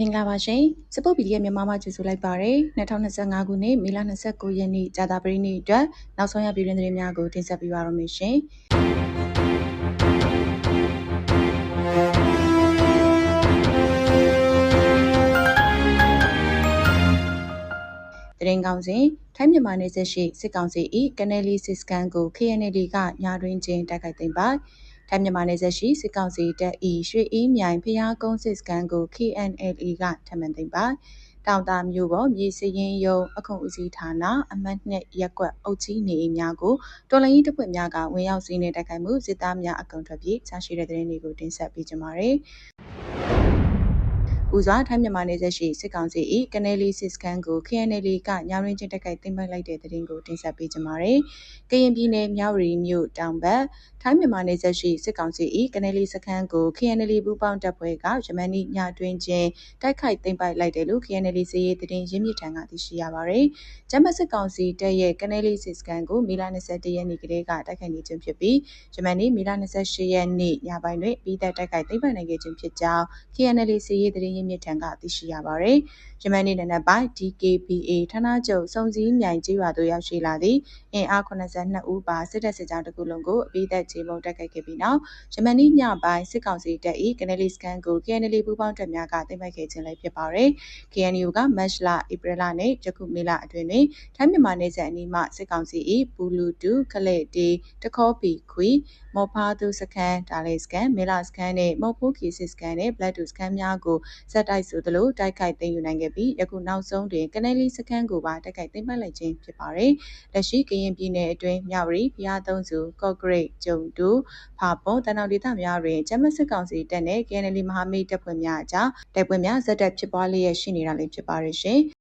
မင်္ဂလာပါရှင်စပုတ်ပီဒီရဲ့မြန်မာမှာကြိုဆိုလိုက်ပါရယ်2025ခုနှစ်မေလ29ရက်နေ့ကြာသပတေးနေ့အတွက်နောက်ဆုံးရပြည်တွင်းသတင်းများကိုတင်ဆက်ပေးပါရမရှင်တရင်ကောင်းစဉ်ထိုင်းမြန်မာနယ်စပ်ရှိစစ်ကောင်စီ၏ကနေလီစစ်စကန်ကို KNL ကညာတွင်ချင်းတိုက်ခိုက်သိမ်းပိုက် ထိုင်းမြန်မာနယ်စပ်ရှိစစ်ကောင်စီတပ်၏ရွှေအီးမြိုင်ဖျားကုန်းစစ်စကန်ကို KNLA ကထပ်မံသိမ်းပိုက်တောင်တာမျိုးပေါ်မြေစရင်ယုံအခုဦးစီးဌာနအမတ်နှစ်ရက်ကွက်အုပ်ကြီးနေအိမ်များကိုတော်လိုင်းတပ်ဖွဲ့များကဝင်ရောက်စီးနေတိုက်ခိုက်မှုစစ်သားများအကုံထွက်ပြေးချရှိတဲ့တဲ့ရင်တွေကိုတင်ဆက်ပေးကြပါမယ် ဦးစွာထိုင်းမြန်မာနယ်စပ်ရှိစစ်ကောင်စီ၏ကနေလီစစ်စခန်းကို KNL ကညောင်ရင်းချင်းတက်ခိုက်သိမ်းပိုက်လိုက်တဲ့တဲ့ရင်ကိုတင်ဆက်ပေးကြပါမယ်။ကရင်ပြည်နယ်မြောက်ရီမြို့တောင်ဘက်ထိုင်းမြန်မာနယ်စပ်ရှိစစ်ကောင်စီ၏ကနေလီစခန်းကို KNL ပူးပေါင်းတပ်ဖွဲ့ကယမန်နီညတွင်ချင်းတိုက်ခိုက်သိမ်းပိုက်လိုက်တယ်လို့ KNL စီရေးတည်င်းရင်းမြစ်ထံကသိရှိရပါဗျ။ဂျမစစ်ကောင်စီတပ်ရဲ့ကနေလီစစ်စခန်းကိုမီလာ21ရက်နေ့ကလေးကတိုက်ခိုက်နေခြင်းဖြစ်ပြီးယမန်နီမီလာ28ရက်နေ့ညပိုင်းတွင်ပြီးသက်တိုက်ခိုက်သိမ်းပိုက်နိုင်ခဲ့ခြင်းဖြစ်ကြောင်း KNL စီရေးတည်င်းရင်းမြစ်ထံကသိရှိရပါဗျ။ယမန်နေ့နံနက်ပိုင်း DKBA ဌာနချုပ်စုံစည်းမြိုင်ကျေးရွာသို့ရောက်ရှိလာသည့်အင်အား82ဦးပါစစ်တပ်စစ်ကြောင်းတစ်ခုလုံးကိုအပြီးသက်ချေမှုန်းတိုက်ခိုက်ခဲ့ပြီးနောက်ယမန်နေ့ညပိုင်းစစ်ကောင်စီတပ်၏ကနေလီစကန်ကို KNL ပူးပေါင်းတပ်များကသိမ်းပိုက်ခဲ့ခြင်းလည်းဖြစ်ပါတယ်။ KNU ကမတ်လဧပြီလနဲ့ယခုမေလအတွင်းတွင်ထိုင်းမြန်မာနယ်စပ်အနီးမှစစ်ကောင်စီ၏ဘူလူတူခလက်တီတခေါပီခွီမော်ဖာသူစကန်ဒါလေးစကန်မေလာစကန်နဲ့မော်ဖိုကီစစ်စကန်နဲ့ဘလက်တူစကန်များကိုစက်တိုက်ဆိုသလိုတိုက်ခိုက်သိမ်းယူနိုင်ခဲ့ပြီးယခုနောက်ဆုံးတွင်ကနေလီစကန်ကိုပါတိုက်ခိုက်သိမ်းပိုက်လိုက်ခြင်းဖြစ်ပါတယ်။လက်ရှိကရင်ပြည်နယ်အတွင်းမြဝတီဖျားသုံးစုကော့ဂရိတ်ကျုံတူဖာပုံတန်တော်ဒေသများတွင်ကျမစစ်ကောင်စီတပ်နှင့် KNL မဟာမိတ်တပ်ဖွဲ့များအကြားတိုက်ပွဲများဇက်တက်ဖြစ်ပွားလျက်ရှိနေတာလည်းဖြစ်ပါရရှင်။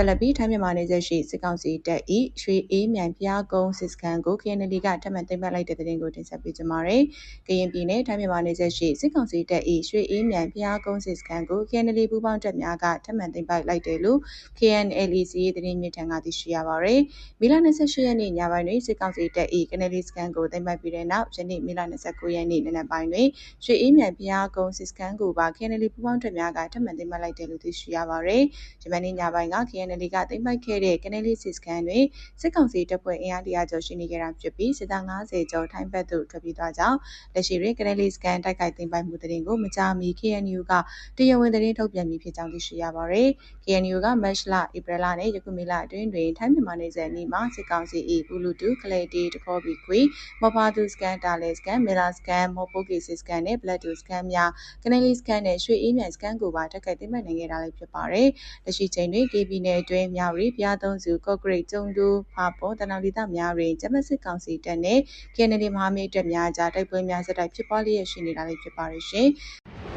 ဆက်လက်ပြီးထိုင်းမြန်မာနယ်စပ်ရှိစစ်ကောင်စီတပ်၏ရွှေအေးမြိုင်ဖျားကုန်းစစ်စခန်းကို KNL ကထပ်မံသိမ်းပိုက်လိုက်တဲ့တဲ့တင်ကိုတင်ဆက်ပေးကြပါမယ်။ကရင်ပြည်နယ်ထိုင်းမြန်မာနယ်စပ်ရှိစစ်ကောင်စီတပ်၏ရွှေအေးမြိုင်ဖျားကုန်းစစ်စခန်းကို KNL ပူးပေါင်းတပ်များကထပ်မံသိမ်းပိုက်လိုက်တယ်လို့ KNLC ရဲ့သတင်းမြစ်ထံကသိရှိရပါရယ်။မီလ28ရက်နေ့ညပိုင်းတွင်စစ်ကောင်စီတပ်၏ကနေလီစခန်းကိုသိမ်းပိုက်ပြီးတဲ့နောက်ယနေ့မီလ29ရက်နေ့နံနက်ပိုင်းတွင်ရွှေအေးမြိုင်ဖျားကုန်းစစ်စခန်းကိုပါ KNL ပူးပေါင်းတပ်များကထပ်မံသိမ်းပိုက်လိုက်တယ်လို့သိရှိရပါရယ်။ယမန်နေ့ညပိုင်းက KNL ကသိမ်းပိုက်ခဲ့တဲ့ကနေလီစစ်စခန်းတွင်စစ်ကောင်စီတပ်ဖွဲ့အင်အားတရာကျော်ရှိနေကြတာဖြစ်ပြီးစစ်သား90ကျော်ထိုင်းဘက်သို့ထွက်ပြေးသွားကြောင်းလက်ရှိတွင်ကနေလီစကန်တိုက်ခိုက်သိမ်းပိုက်မှုသတင်းကိုမကြားမီ KNU ကတရားဝင်သတင်းထုတ်ပြန်ပြီးဖြစ်ကြောင်းသိရှိရပါရယ်။ KNU ကမတ်လဧပြီလနဲ့ယခုမေလအတွင်းတွင်ထိုင်းမြန်မာနယ်စပ်နီးမှာစစ်ကောင်စီ၏ဘူးလူတူကလေတီတခေါ်ဘီခွေမော်ဖာတူစကန်တာလေစကန်မေလာစကန်မော်ပိုကီစစ်စကန်နဲ့ဘလက်တူစကန်များကနေလီစကန်နဲ့ရွှေအေးမြိုင်စကန်ကိုပါတက်ခိုက်သိမ်းပိုက်နိုင်ခဲ့တာလည်းဖြစ်ပါတယ်။လက်ရှိချိန်တွင် KB နယ်အတွင်းမြောက်ရီပြားသုံးစုကော့ဂရိတ်ကျုံတူဖာပေါ်တနောင်ဒေသများတွင်ဂျမစစ်ကောင်စီတပ်နှင့် KND မဟာမိတ်တပ်များကြားတိုက်ပွဲများဆက်တိုက်ဖြစ်ပွားလျက်ရှိနေတာလည်းဖြစ်ပါရရှင်။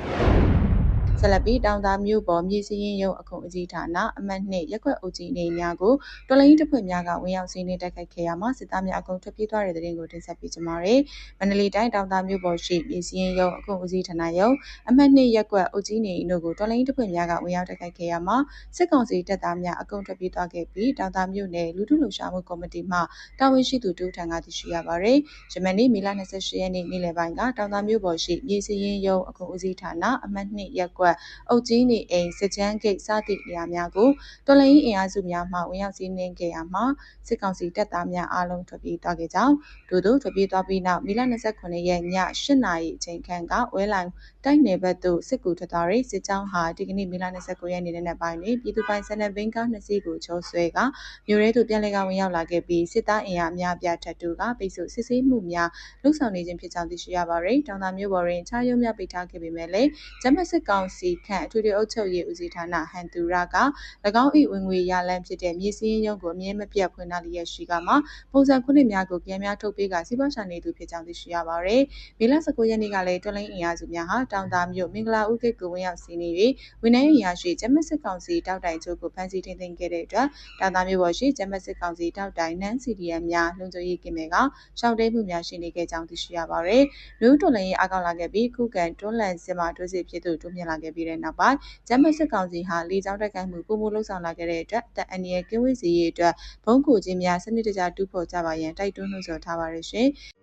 ဆက်လက်ပြီးတောင်သာမြို့ပေါ်မြေစရင်ရုံအခုအကြီးဌာနအမှတ်နှစ်ရက်ွက်အုပ်ကြီးနေများကိုတော်လိုင်းတပ်ဖွဲ့များကဝင်ရောက်စီးနှင်းတိုက်ခိုက်ခဲ့ရမှာစစ်သားများအကုန်ထွက်ပြေးသွားတဲ့တဲ့တင်ကိုတင်ဆက်ပေးကြပါမယ်။မန္တလေးတိုင်းတောင်သာမြို့ပေါ်ရှိမြေစရင်ရုံအခုအကြီးဌာနရုံအမှတ်နှစ်ရက်ွက်အုပ်ကြီးနေတို့ကိုတော်လိုင်းတပ်ဖွဲ့များကဝင်ရောက်တိုက်ခိုက်ခဲ့ရမှာစစ်ကောင်စီတပ်သားများအကုန်ထွက်ပြေးသွားခဲ့ပြီးတောင်သာမြို့နယ်လူထုလုံရှာမှုကော်မတီမှတာဝန်ရှိသူတူထံကသိရှိရပါရယ်။ယမန်နေ့မေလ28ရက်နေ့နေ့လယ်ပိုင်းကတောင်သာမြို့ပေါ်ရှိမြေစရင်ရုံအခုအကြီးဌာနအမှတ်နှစ်ရက်ွက်အုပ်ကြီးနေအိမ်စစ်ချမ်းဂိတ်စသည့်နေရာများကိုတော်လှန်ရေးအင်အားစုများမှဝင်ရောက်စီးနင်းခဲ့ရမှာစစ်ကောင်စီတပ်သားများအားလုံးထွက်ပြေးသွားခဲ့ကြောင်းဒို့သို့ထွက်ပြေးသွားပြီးနောက်မီလ29ရက်ည8နာရီအချိန်ခန့်ကဝဲလိုင်တိုက်နယ်ဘက်သို့စစ်ကူထွက်သွားတဲ့စစ်ကြောင်းဟာဒီကနေ့မေလ29ရက်နေ့နက်ပိုင်းတွင်ပြည်သူ့ပိုင်စနက်ဘင်းကားနှစ်စီးကိုချိုးဆွဲကမြို့ရဲသို့ပြန်လည်ကဝင်ရောက်လာခဲ့ပြီးစစ်သားအင်အားအများပြားထပ်တူကပိတ်ဆို့စစ်ဆေးမှုများလှုပ်ဆောင်နေခြင်းဖြစ်ကြောင်းသိရှိရပါရယ်တောင်သာမြို့ပေါ်တွင်ခြားရုံများပိတ်ထားခဲ့ပေမဲ့လည်းဂျမတ်စစ်ကောင်စီခန့်အထွေထွေအုပ်ချုပ်ရေးဦးစီးဌာနဟန်တူရာက၎င်း၏ဝင်ငွေရလန်းဖြစ်တဲ့မြေစည်းရုံးကိုအမြဲမပြတ်ဖွင့်ထားလျက်ရှိကမှပုံစံခုနှစ်များကိုပြန်များထုတ်ပေးကစီးပွားရှာနေသူဖြစ်ကြောင်းသိရှိရပါရယ်မေလ19ရက်နေ့ကလည်းတော်လိုင်းအင်အားစုများဟာတောင်သာမြို့မင်္ဂလာဦးဂိတ်ကိုဝင်ရောက်စီးနေ၍ဝန်ထမ်းအင်အားရှိဂျမတ်စစ်ကောင်စီတောက်တိုင်ချုပ်ကိုဖမ်းဆီးထိန်းသိမ်းခဲ့တဲ့အတွက်တောင်သာမြို့ပေါ်ရှိဂျမတ်စစ်ကောင်စီတောက်တိုင်နန်းစီဒီအမ်များလုံခြုံရေးကင်မဲကရှောင်းတိမှုများရှိနေခဲ့ကြောင်းသိရှိရပါရယ်လူတော်လိုင်းအကောက်လာခဲ့ပြီးခုခံတွန်းလှန်စစ်မှတွဲစစ်ဖြစ်သူတိုးမြင့်လာခဲ့ပြီးတဲ့နောက်ပိုင်းဂျမတ်စစ်ကောင်စီဟာလေကြောင်းတိုက်ခိုက်မှုပုံမလှုပ်ဆောင်လာခဲ့တဲ့အတွက်တပ်အန်ရီရဲ့ကင်းဝေးစီရေးအတွက်ဘုံကိုချင်းများစနစ်တကျတူးဖော်ကြပါရန်တိုက်တွန်းနှိုးဆော်ထားပါရရှင်။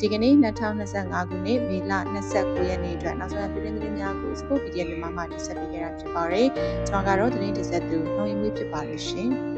ဒီကနေ့2025ခုနှစ်မေလ29ရက်နေ့အတွက်နောက်ဆုံးပြည်တွင်းသတင်းများကို Support PDF မြန်မာမှတင်ဆက်ပေးခဲ့တာဖြစ်ပါတယ်ကျွန်တော်ကတော့သတင်းတင်ဆက်သူနှောင်ရင်မွေးဖြစ်ပါရရှင်